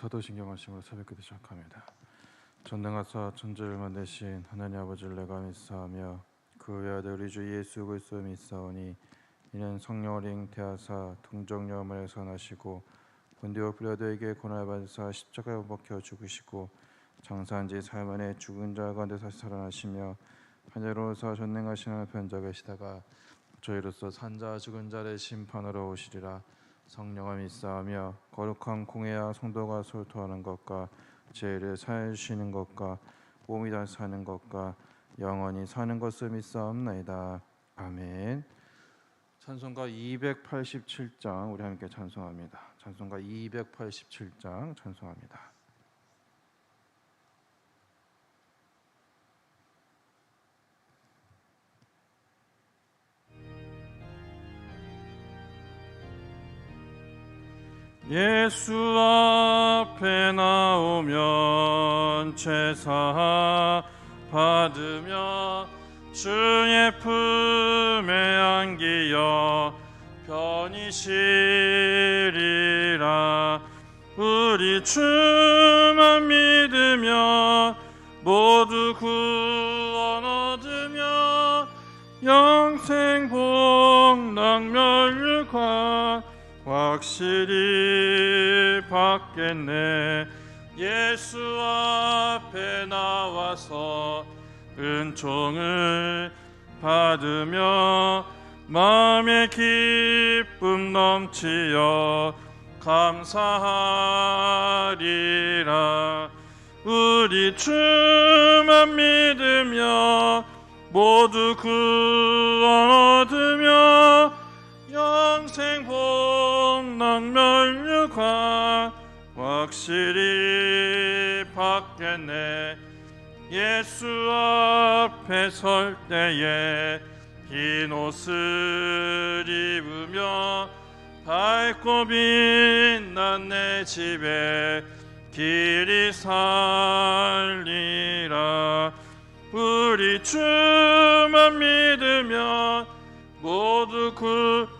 사도신경하심으로 새벽기도 시작합니다. 전능하사 천지를 만드신 하나님 아버지를 내가 믿사하며 그 외아들 우리 주 예수 그리스도 믿사오니 이는 성령을 잉태하사 동정녀을 선하시고 본디오 빌라도에게 고난을 받으사 십자가에 못 박혀 죽으시고 장사한 지 사흘 만에 죽은 자 가운데 다시 살아나시며 하늘로서 전능하신 편자 계시다가 저희로서 산자 죽은 자를 심판하러 오시리라 성령을 믿사하며 거룩한 공회와 성도가 소통하는 것과 죄를 사해주시는 것과 몸이 다 사는 것과 영원히 사는 것을 믿사옵나이다. 아멘. 찬송가 287장 우리 함께 찬송합니다. 찬송가 287장 찬송합니다 예수 앞에 나오면 제사 받으며 주의 품에 안기어 편히 쉬리라 우리 주만 믿으며 모두 구 확실히 받겠네. 예수 앞에 나와서 은총을 받으며 마음의 기쁨 넘치어 감사하리라. 우리 주만 믿으며 모두 구원 얻으며 영생 복락 멸류관 확실히 받겠네. 예수 앞에 설 때에 흰 옷을 입으며 밝고 빛난 내 집에 길이 살리라. 우리 주만 믿으면 모두 구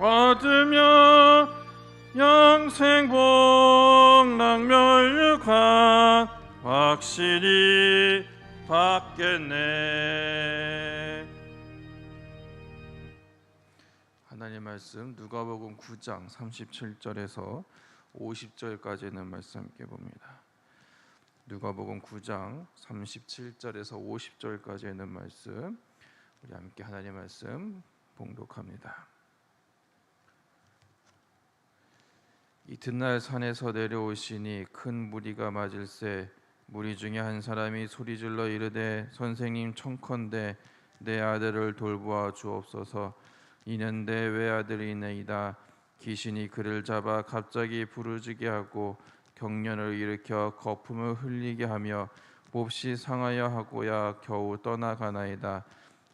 얻으며 영생 복락 멸류관 확실히 받겠네 하나님 말씀 누가복음 9장 37절에서 50절까지는 말씀 함께 봅니다. 누가복음 9장 37절에서 50절까지 있는 말씀 우리 함께 하나님 말씀 봉독합니다. 이튿날 산에서 내려오시니 큰 무리가 맞을세 무리 중에 한 사람이 소리질러 이르되 선생님 청컨대 내 아들을 돌보아 주옵소서. 이는 내 외아들이네이다. 귀신이 그를 잡아 갑자기 부르짖게 하고 경련을 일으켜 거품을 흘리게 하며 몹시 상하여 하고야 겨우 떠나가나이다.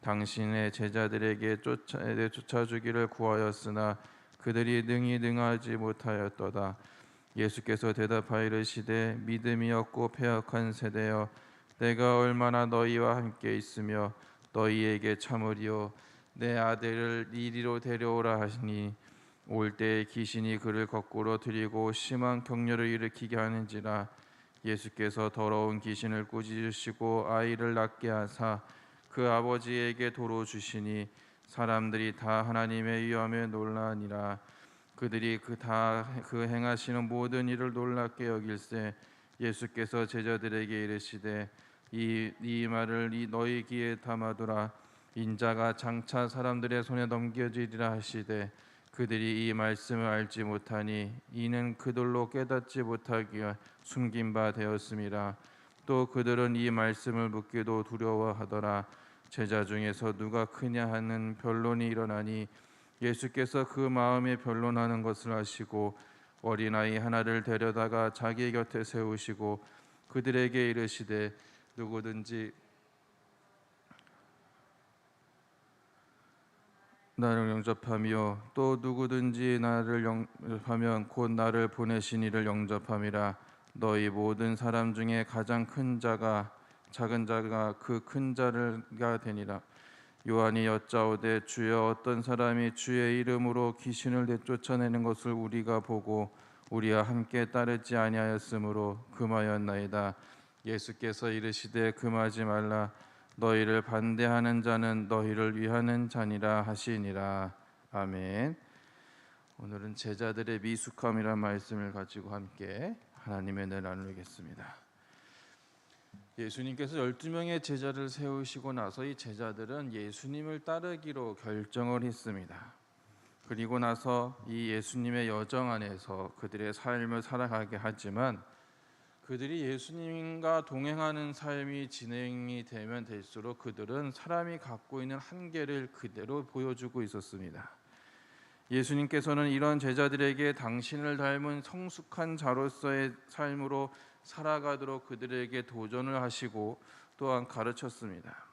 당신의 제자들에게 쫓아, 쫓아주기를 구하였으나 그들이 능히 능하지 못하였도다. 예수께서 대답하여 이르시되 믿음이 없고 패역한 세대여 내가 얼마나 너희와 함께 있으며 너희에게 참으리요 내 아들을 이리로 데려오라 하시니 올 때에 귀신이 그를 거꾸로 들이고 심한 격려를 일으키게 하는지라 예수께서 더러운 귀신을 꾸짖으시고 아이를 낳게 하사 그 아버지에게 도로 주시니 사람들이 다 하나님의 위엄에 놀라니라. 그들이 그 다 그 행하시는 모든 일을 놀랍게 여길세 예수께서 제자들에게 이르시되 이, 이 말을 이 너희 귀에 담아두라. 인자가 장차 사람들의 손에 넘겨지리라 하시되 그들이 이 말씀을 알지 못하니 이는 그들로 깨닫지 못하기에 숨긴 바 되었음이라 또 그들은 이 말씀을 묻기도 두려워하더라 제자 중에서 누가 크냐 하는 변론이 일어나니 예수께서 그 마음에 변론하는 것을 아시고 어린아이 하나를 데려다가 자기 곁에 세우시고 그들에게 이르시되 누구든지 나를 영접하며 또 누구든지 나를 영접하면 곧 나를 보내신 이를 영접함이라. 너희 모든 사람 중에 가장 큰 자가 작은 자가 그 큰 자가 되니라 요한이 여짜오되 주여 어떤 사람이 주의 이름으로 귀신을 내쫓아내는 것을 우리가 보고 우리와 함께 따르지 아니하였으므로 금하였나이다. 예수께서 이르시되 금하지 말라 너희를 반대하는 자는 너희를 위하는 자니라 하시니라. 아멘. 오늘은 제자들의 미숙함이란 말씀을 가지고 함께 하나님의 은혜를 나누겠습니다. 예수님께서 12명의 제자를 세우시고 나서 이 제자들은 예수님을 따르기로 결정을 했습니다. 그리고 나서 이 예수님의 여정 안에서 그들의 삶을 살아가게 하지만 그들이 예수님과 동행하는 삶이 진행이 되면 될수록 그들은 사람이 갖고 있는 한계를 그대로 보여주고 있었습니다. 예수님께서는 이런 제자들에게 당신을 닮은 성숙한 자로서의 삶으로 살아가도록 그들에게 도전을 하시고 또한 가르쳤습니다.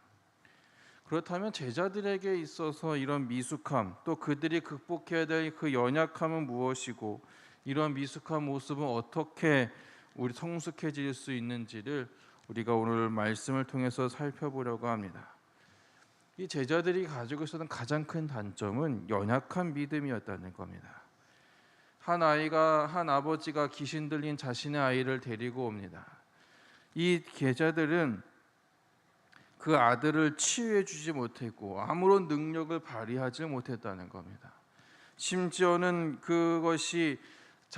그렇다면 제자들에게 있어서 이런 미숙함 또 그들이 극복해야 될 그 연약함은 무엇이고 이런 미숙한 모습은 어떻게 우리 성숙해질 수 있는지를 우리가 오늘 말씀을 통해서 살펴보려고 합니다. 이 제자들이 가지고 있었던 가장 큰 단점은 연약한 믿음이었다는 겁니다. 한 아이가 한 아버지가 귀신 들린 자신의 아이를 데리고 옵니다. 이 제자들은 그 아들을 치유해 주지 못했고 아무런 능력을 발휘하지 못했다는 겁니다. 심지어는 그것이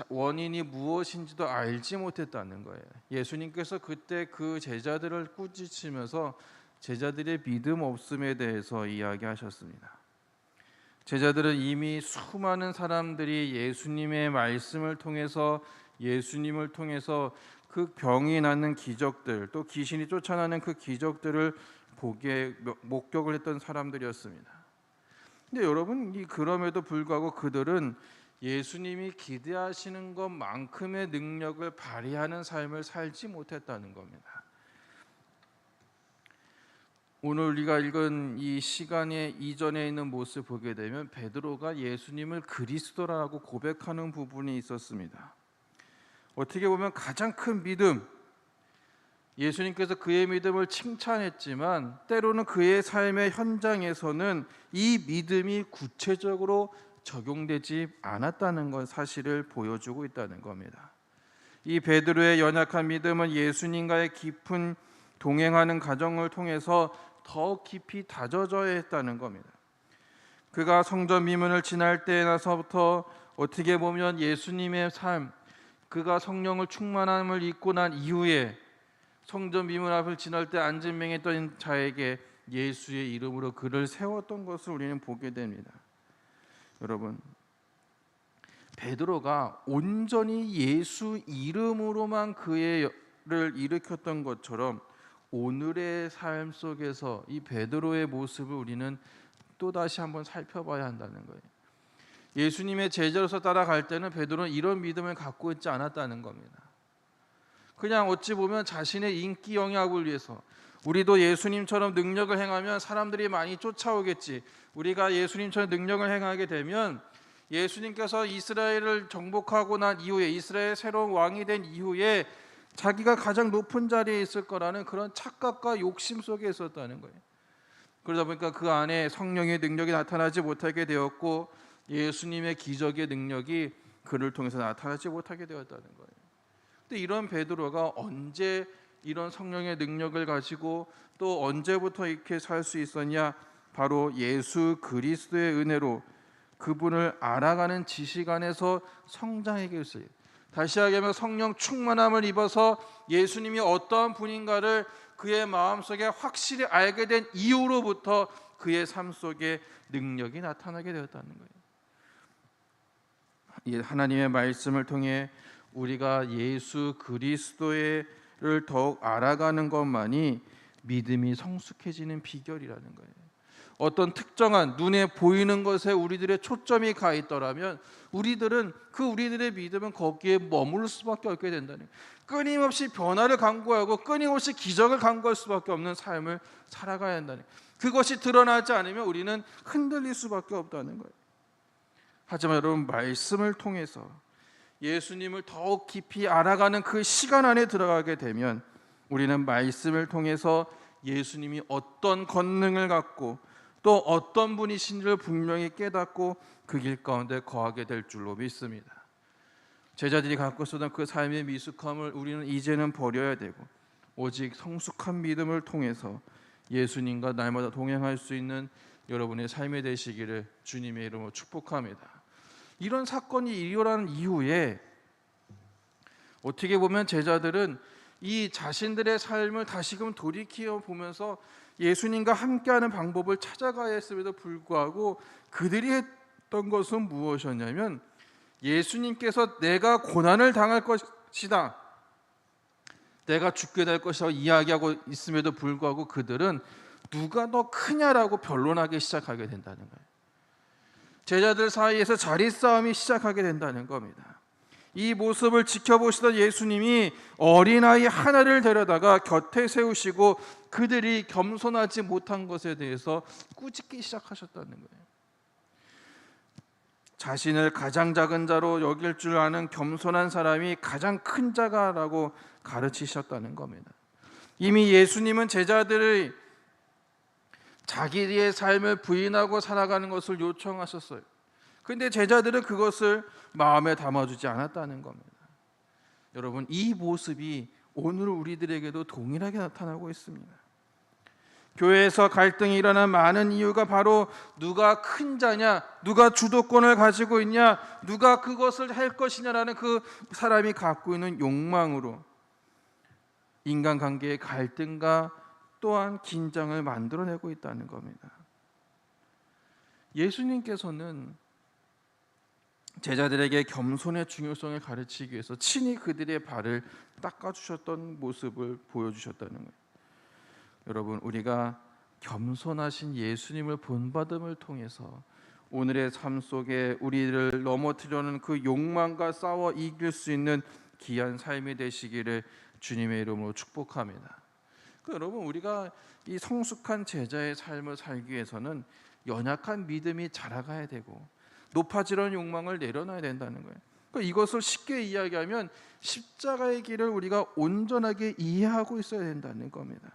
원인이 무엇인지도 알지 못했다는 거예요. 예수님께서 그때 그 제자들을 꾸짖으면서 제자들의 믿음 없음에 대해서 이야기하셨습니다. 제자들은 이미 수많은 사람들이 예수님의 말씀을 통해서 예수님을 통해서 그 병이 낫는 기적들 또 귀신이 쫓아나는 그 기적들을 보게 목격을 했던 사람들이었습니다. 근데 여러분 이 그럼에도 불구하고 그들은 예수님이 기대하시는 것만큼의 능력을 발휘하는 삶을 살지 못했다는 겁니다. 오늘 우리가 읽은 이 시간의 이전에 있는 모습 보게 되면 베드로가 예수님을 그리스도라고 고백하는 부분이 있었습니다. 어떻게 보면 가장 큰 믿음 예수님께서 그의 믿음을 칭찬했지만 때로는 그의 삶의 현장에서는 이 믿음이 구체적으로 적용되지 않았다는 것 사실을 보여주고 있다는 겁니다. 이 베드로의 연약한 믿음은 예수님과의 깊은 동행하는 과정을 통해서 더 깊이 다져져야 했다는 겁니다. 그가 성전 미문을 지날 때 나서부터 어떻게 보면 예수님의 삶, 그가 성령을 충만함을 입고 난 이후에 성전 미문 앞을 지날 때 안진맹했던 자에게 예수의 이름으로 그를 세웠던 것을 우리는 보게 됩니다. 여러분, 베드로가 온전히 예수 이름으로만 그의 를 일으켰던 것처럼 오늘의 삶 속에서 이 베드로의 모습을 우리는 또 다시 한번 살펴봐야 한다는 거예요. 예수님의 제자로서 따라갈 때는 베드로는 이런 믿음을 갖고 있지 않았다는 겁니다. 그냥 어찌 보면 자신의 인기 영향을 위해서 우리도 예수님처럼 능력을 행하면 사람들이 많이 쫓아오겠지. 우리가 예수님처럼 능력을 행하게 되면 예수님께서 이스라엘을 정복하고 난 이후에 이스라엘 새로운 왕이 된 이후에 자기가 가장 높은 자리에 있을 거라는 그런 착각과 욕심 속에 있었다는 거예요. 그러다 보니까 그 안에 성령의 능력이 나타나지 못하게 되었고 예수님의 기적의 능력이 그를 통해서 나타나지 못하게 되었다는 거예요. 근데 이런 베드로가 언제 이런 성령의 능력을 가지고 또 언제부터 이렇게 살 수 있었냐? 바로 예수 그리스도의 은혜로 그분을 알아가는 지식 안에서 성장하게 했어요. 다시 하면 성령 충만함을 입어서 예수님이 어떠한 분인가를 그의 마음속에 확실히 알게 된 이후로부터 그의 삶 속에 능력이 나타나게 되었다는 거예요. 하나님의 말씀을 통해 우리가 예수 그리스도를 더욱 알아가는 것만이 믿음이 성숙해지는 비결이라는 거예요. 어떤 특정한 눈에 보이는 것에 우리들의 초점이 가 있더라면 우리들은 그 우리들의 믿음은 거기에 머물 수밖에 없게 된다는 끊임없이 변화를 강구하고 끊임없이 기적을 강구할 수밖에 없는 삶을 살아가야 한다는 그것이 드러나지 않으면 우리는 흔들릴 수밖에 없다는 거예요. 하지만 여러분 말씀을 통해서 예수님을 더욱 깊이 알아가는 그 시간 안에 들어가게 되면 우리는 말씀을 통해서 예수님이 어떤 권능을 갖고 또 어떤 분이신지를 분명히 깨닫고 그 길 가운데 거하게 될 줄로 믿습니다. 제자들이 갖고 있었던 그 삶의 미숙함을 우리는 이제는 버려야 되고 오직 성숙한 믿음을 통해서 예수님과 날마다 동행할 수 있는 여러분의 삶이 되시기를 주님의 이름으로 축복합니다. 이런 사건이 일어난 이후에 어떻게 보면 제자들은 이 자신들의 삶을 다시금 돌이켜 보면서 예수님과 함께하는 방법을 찾아가야 했음에도 불구하고 그들이 했던 것은 무엇이었냐면 예수님께서 내가 고난을 당할 것이다. 내가 죽게 될 것이라고 이야기하고 있음에도 불구하고 그들은 누가 더 크냐라고 변론하기 시작하게 된다는 거예요. 제자들 사이에서 자리 싸움이 시작하게 된다는 겁니다. 이 모습을 지켜보시던 예수님이 어린아이 하나를 데려다가 곁에 세우시고 그들이 겸손하지 못한 것에 대해서 꾸짖기 시작하셨다는 거예요. 자신을 가장 작은 자로 여길 줄 아는 겸손한 사람이 가장 큰 자가라고 가르치셨다는 겁니다. 이미 예수님은 제자들의 자기의 삶을 부인하고 살아가는 것을 요청하셨어요. 근데 제자들은 그것을 마음에 담아주지 않았다는 겁니다. 여러분, 이 모습이 오늘 우리들에게도 동일하게 나타나고 있습니다. 교회에서 갈등이 일어난 많은 이유가 바로 누가 큰 자냐, 누가 주도권을 가지고 있냐, 누가 그것을 할 것이냐라는 그 사람이 갖고 있는 욕망으로 인간관계의 갈등과 또한 긴장을 만들어내고 있다는 겁니다. 예수님께서는 제자들에게 겸손의 중요성을 가르치기 위해서 친히 그들의 발을 닦아 주셨던 모습을 보여 주셨다는 거예요. 여러분 우리가 겸손하신 예수님을 본받음을 통해서 오늘의 삶 속에 우리를 넘어뜨려는 그 욕망과 싸워 이길 수 있는 귀한 삶이 되시기를 주님의 이름으로 축복합니다. 그 여러분 우리가 이 성숙한 제자의 삶을 살기 위해서는 연약한 믿음이 자라가야 되고 높아지려는 욕망을 내려놔야 된다는 거예요. 그러니까 이것을 쉽게 이야기하면 십자가의 길을 우리가 온전하게 이해하고 있어야 된다는 겁니다.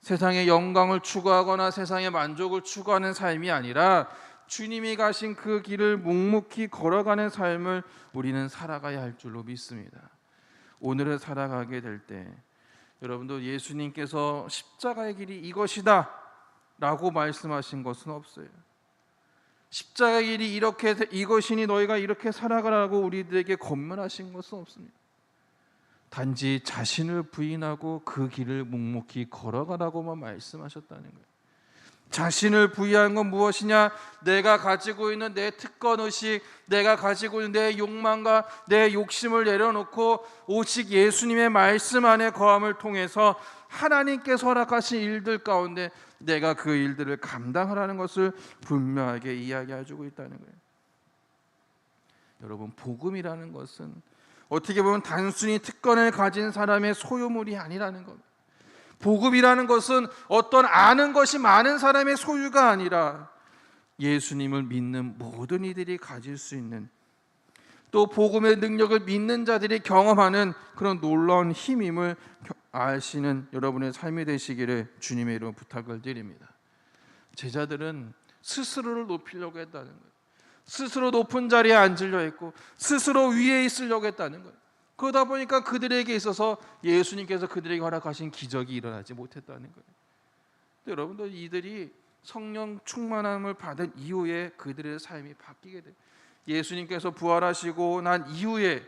세상의 영광을 추구하거나 세상의 만족을 추구하는 삶이 아니라 주님이 가신 그 길을 묵묵히 걸어가는 삶을 우리는 살아가야 할 줄로 믿습니다. 오늘을 살아가게 될 때 여러분도 예수님께서 십자가의 길이 이것이다 라고 말씀하신 것은 없어요. 십자가의 길이 이렇게 이것이니 너희가 이렇게 살아가라고 우리들에게 권면하신 것은 없습니다. 단지 자신을 부인하고 그 길을 묵묵히 걸어가라고만 말씀하셨다는 거예요. 자신을 부인한 건 무엇이냐? 내가 가지고 있는 내 특권 의식, 내가 가지고 있는 내 욕망과 내 욕심을 내려놓고 오직 예수님의 말씀 안에 거함을 통해서 하나님께서 허락하신 일들 가운데 내가 그 일들을 감당하라는 것을 분명하게 이야기해 주고 있다는 거예요. 여러분 복음이라는 것은 어떻게 보면 단순히 특권을 가진 사람의 소유물이 아니라는 겁니다. 복음이라는 것은 어떤 아는 것이 많은 사람의 소유가 아니라 예수님을 믿는 모든 이들이 가질 수 있는 또 복음의 능력을 믿는 자들이 경험하는 그런 놀라운 힘임을 아시는 여러분의 삶이 되시기를 주님의 이름으로 부탁을 드립니다. 제자들은 스스로를 높이려고 했다는 거예요. 스스로 높은 자리에 앉으려 했고 스스로 위에 있으려고 했다는 거예요. 그러다 보니까 그들에게 있어서 예수님께서 그들에게 허락하신 기적이 일어나지 못했다는 거예요. 여러분들 이들이 성령 충만함을 받은 이후에 그들의 삶이 바뀌게 돼요. 예수님께서 부활하시고 난 이후에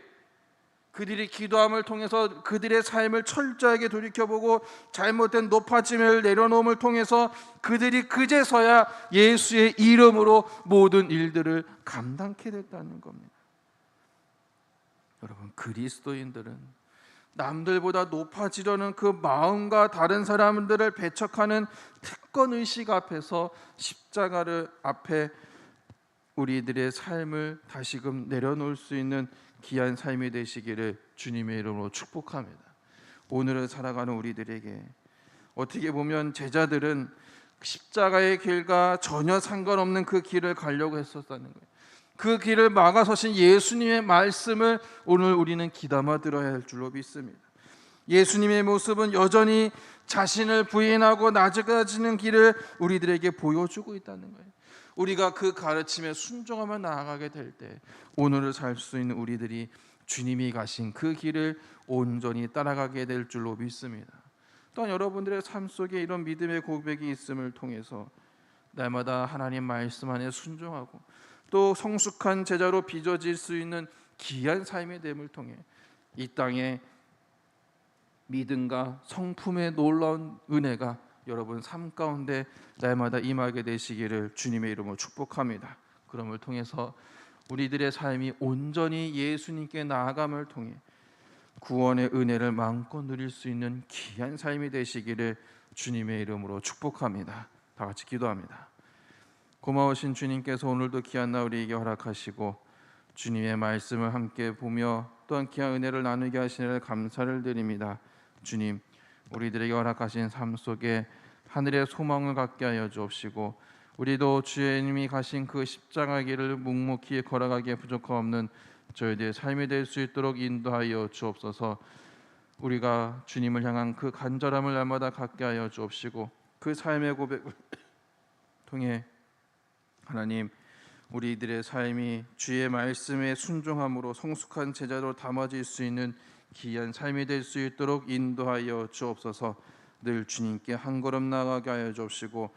그들이 기도함을 통해서 그들의 삶을 철저하게 돌이켜보고 잘못된 높아짐을 내려놓음을 통해서 그들이 그제서야 예수의 이름으로 모든 일들을 감당케 됐다는 겁니다. 여러분 그리스도인들은 남들보다 높아지려는 그 마음과 다른 사람들을 배척하는 특권 의식 앞에서 십자가를 앞에 우리들의 삶을 다시금 내려놓을 수 있는 귀한 삶이 되시기를 주님의 이름으로 축복합니다. 오늘을 살아가는 우리들에게 어떻게 보면 제자들은 십자가의 길과 전혀 상관없는 그 길을 가려고 했었다는 거예요. 그 길을 막아서신 예수님의 말씀을 오늘 우리는 귀담아 들어야 할 줄로 믿습니다. 예수님의 모습은 여전히 자신을 부인하고 낮아지는 길을 우리들에게 보여주고 있다는 거예요. 우리가 그 가르침에 순종하며 나아가게 될 때 오늘을 살 수 있는 우리들이 주님이 가신 그 길을 온전히 따라가게 될 줄로 믿습니다. 또한 여러분들의 삶 속에 이런 믿음의 고백이 있음을 통해서 날마다 하나님 말씀 안에 순종하고 또 성숙한 제자로 빚어질 수 있는 귀한 삶의 됨을 통해 이 땅에 믿음과 성품의 놀라운 은혜가 여러분 삶 가운데 날마다 임하게 되시기를 주님의 이름으로 축복합니다. 그럼을 통해서 우리들의 삶이 온전히 예수님께 나아감을 통해 구원의 은혜를 마음껏 누릴 수 있는 귀한 삶이 되시기를 주님의 이름으로 축복합니다. 다 같이 기도합니다. 고마우신 주님께서 오늘도 귀한 날 우리에게 허락하시고 주님의 말씀을 함께 보며 또한 귀한 은혜를 나누게 하시는 감사를 드립니다. 주님, 우리들에게 허락하신 삶 속에 하늘의 소망을 갖게 하여 주옵시고 우리도 주님이 가신 그 십자가 길을 묵묵히 걸어가기에 부족함 없는 저희들의 삶이 될 수 있도록 인도하여 주옵소서. 우리가 주님을 향한 그 간절함을 날마다 갖게 하여 주옵시고 그 삶의 고백을 통해 하나님 우리들의 삶이 주의 말씀에 순종함으로 성숙한 제자로 담아질 수 있는 귀한 삶이 될 수 있도록 인도하여 주옵소서. 늘 주님께 한 걸음 나아가게 하여 주옵시고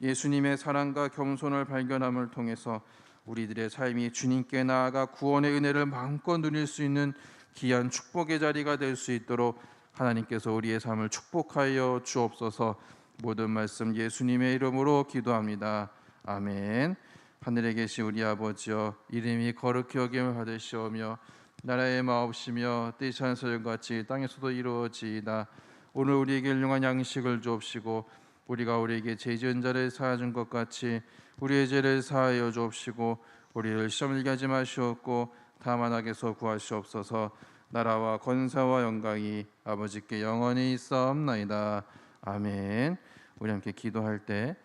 예수님의 사랑과 겸손을 발견함을 통해서 우리들의 삶이 주님께 나아가 구원의 은혜를 마음껏 누릴 수 있는 귀한 축복의 자리가 될 수 있도록 하나님께서 우리의 삶을 축복하여 주옵소서. 모든 말씀 예수님의 이름으로 기도합니다. 아멘. 하늘에 계신 우리 아버지여 이름이 거룩히 여김을 받으시오며 나라의 마옵시며 뜻이 하늘과 같이 땅에서도 이루어지이다. 오늘 우리에게 일용한 양식을 주옵시고 우리가 우리에게 죄 지은 자를 사하준 것 같이 우리의 죄를 사하여 주옵시고 우리를 시험을게 하지 마시옵고 다만 악에서 구하시옵소서 나라와 권사와 영광이 아버지께 영원히 있사옵나이다 아멘 우리 함께 기도할 때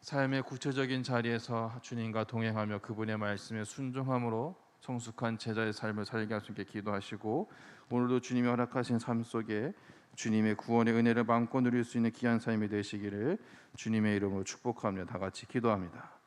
삶의 구체적인 자리에서 주님과 동행하며 그분의 말씀에 순종함으로 성숙한 제자의 삶을 살게 있게 기도하시고 오늘도 주님이 허락하신 삶 속에 주님의 구원의 은혜를 마음껏 누릴 수 있는 귀한 삶이 되시기를 주님의 이름으로 축복합니다. 다 같이 기도합니다.